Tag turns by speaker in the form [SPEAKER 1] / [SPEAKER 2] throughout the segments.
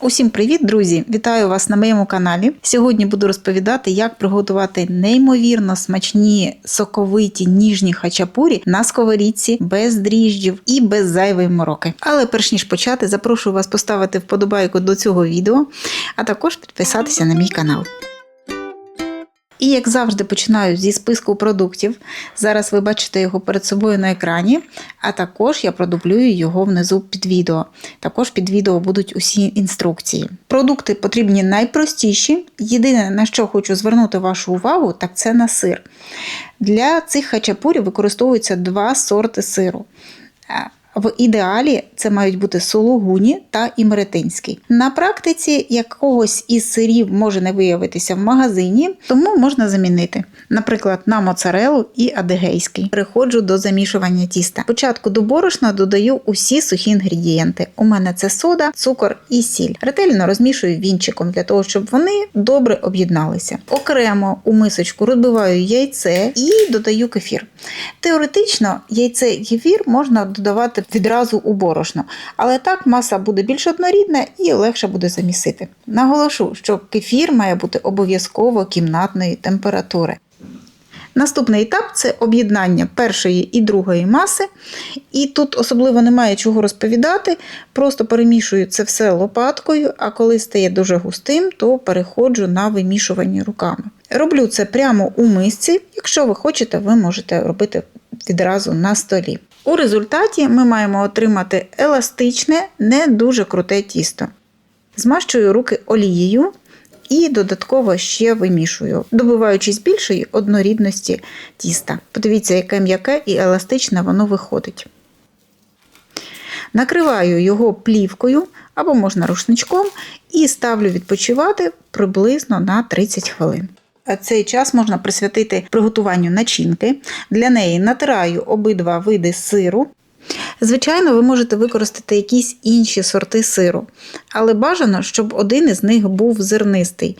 [SPEAKER 1] Усім привіт, друзі! Вітаю вас на моєму каналі. Сьогодні буду розповідати, як приготувати неймовірно смачні соковиті ніжні хачапурі на сковорідці без дріжджів і без зайвої мороки. Але перш ніж почати, запрошую вас поставити вподобайку до цього відео, а також підписатися на мій канал. І як завжди починаю зі списку продуктів. Зараз ви бачите його перед собою на екрані, а також я продублюю його внизу під відео. Також під відео будуть усі інструкції. Продукти потрібні найпростіші. Єдине, на що хочу звернути вашу увагу, так це на сир. Для цих хачапурів використовуються два сорти сиру. В ідеалі це мають бути сологуні та імеретинський. На практиці якогось із сирів може не виявитися в магазині, тому можна замінити, наприклад, на моцарелу і адегейський. Переходжу до замішування тіста. Спочатку до борошна додаю усі сухі інгредієнти. У мене це сода, цукор і сіль. Ретельно розмішую вінчиком для того, щоб вони добре об'єдналися. Окремо у мисочку розбиваю яйце і додаю кефір. Теоретично яйце і кефір можна додавати відразу у борошно, але так маса буде більш однорідна і легше буде замісити. Наголошу, що кефір має бути обов'язково кімнатної температури. Наступний етап це об'єднання першої і другої маси. І тут особливо немає чого розповідати, просто перемішую це все лопаткою, а коли стає дуже густим, то переходжу на вимішування руками. Роблю це прямо у мисці. Якщо ви хочете, ви можете робити відразу на столі. У результаті ми маємо отримати еластичне, не дуже круте тісто. Змащую руки олією і додатково ще вимішую, добиваючись більшої однорідності тіста. Подивіться, яке м'яке і еластичне воно виходить. Накриваю його плівкою або можна рушничком і ставлю відпочивати приблизно на 30 хвилин. Цей час можна присвятити приготуванню начинки. Для неї натираю обидва види сиру. Звичайно, ви можете використати якісь інші сорти сиру, але бажано, щоб один із них був зернистий.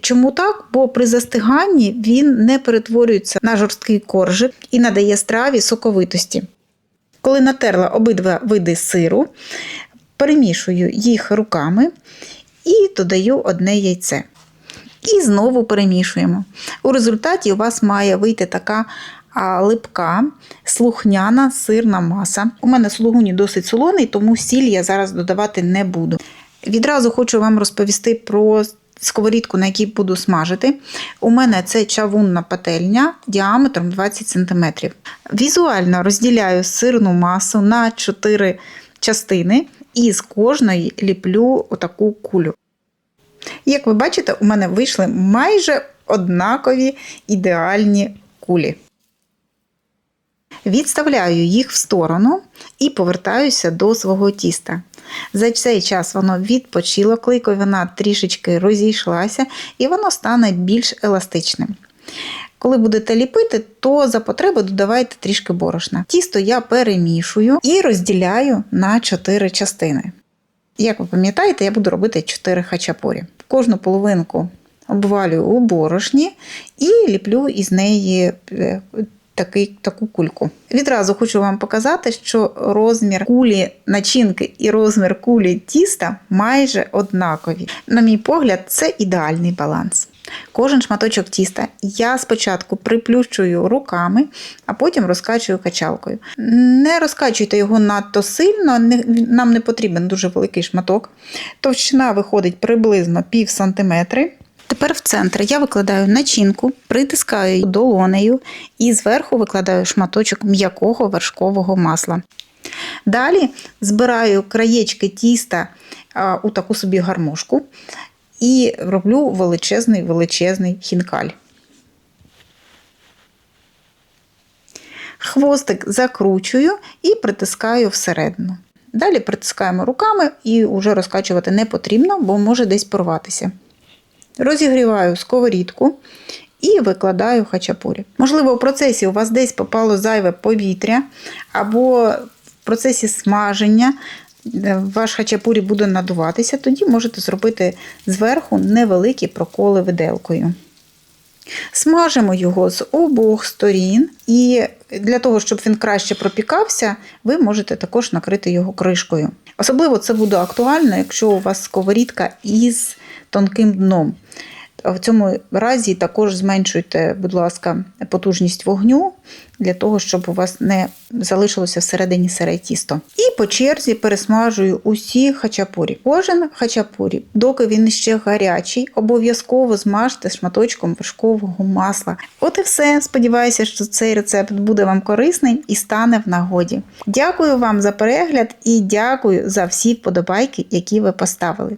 [SPEAKER 1] Чому так? Бо при застиганні він не перетворюється на жорсткий коржик і надає страві соковитості. Коли натерла обидва види сиру, перемішую їх руками і додаю одне яйце. І знову перемішуємо. У результаті у вас має вийти така липка, слухняна сирна маса. У мене слугуні досить солоний, тому сіль я зараз додавати не буду. Відразу хочу вам розповісти про сковорідку, на якій буду смажити. У мене це чавунна пательня діаметром 20 см. Візуально розділяю сирну масу на 4 частини і з кожної ліплю отаку кулю. Як ви бачите, у мене вийшли майже однакові ідеальні кулі. Відставляю їх в сторону і повертаюся до свого тіста. За цей час воно відпочило, клейковина трішечки розійшлася, і воно стане більш еластичним. Коли будете ліпити, то за потреби додавайте трішки борошна. Тісто я перемішую і розділяю на 4 частини. Як ви пам'ятаєте, я буду робити 4 хачапурі. Кожну половинку обвалюю у борошні і ліплю із неї е, такий, таку кульку. Відразу хочу вам показати, що розмір кулі начинки і розмір кулі тіста майже однакові. На мій погляд, це ідеальний баланс. Кожен шматочок тіста я спочатку приплющую руками, а потім розкачую качалкою. Не розкачуйте його надто сильно, нам не потрібен дуже великий шматок. Товщина виходить приблизно пів сантиметри. Тепер в центр я викладаю начинку, притискаю долонею і зверху викладаю шматочок м'якого вершкового масла. Далі збираю краєчки тіста у таку собі гармошку і роблю величезний величезний хінкаль. Хвостик закручую і притискаю всередину. Далі притискаємо руками і вже розкачувати не потрібно, бо може десь порватися. Розігріваю сковорідку і викладаю хачапурі. Можливо, в процесі у вас десь попало зайве повітря, або в процесі смаження ваш хачапурі буде надуватися, тоді можете зробити зверху невеликі проколи виделкою. Смажимо його з обох сторін, і для того, щоб він краще пропікався, ви можете також накрити його кришкою. Особливо це буде актуально, якщо у вас сковорідка із тонким дном. В цьому разі також зменшуйте, будь ласка, потужність вогню для того, щоб у вас не залишилося всередині сире тісто. І по черзі пересмажую усі хачапурі. Кожен хачапурі, доки він ще гарячий, обов'язково змажте шматочком вершкового масла. От і все. Сподіваюся, що цей рецепт буде вам корисний і стане в нагоді. Дякую вам за перегляд і дякую за всі вподобайки, які ви поставили.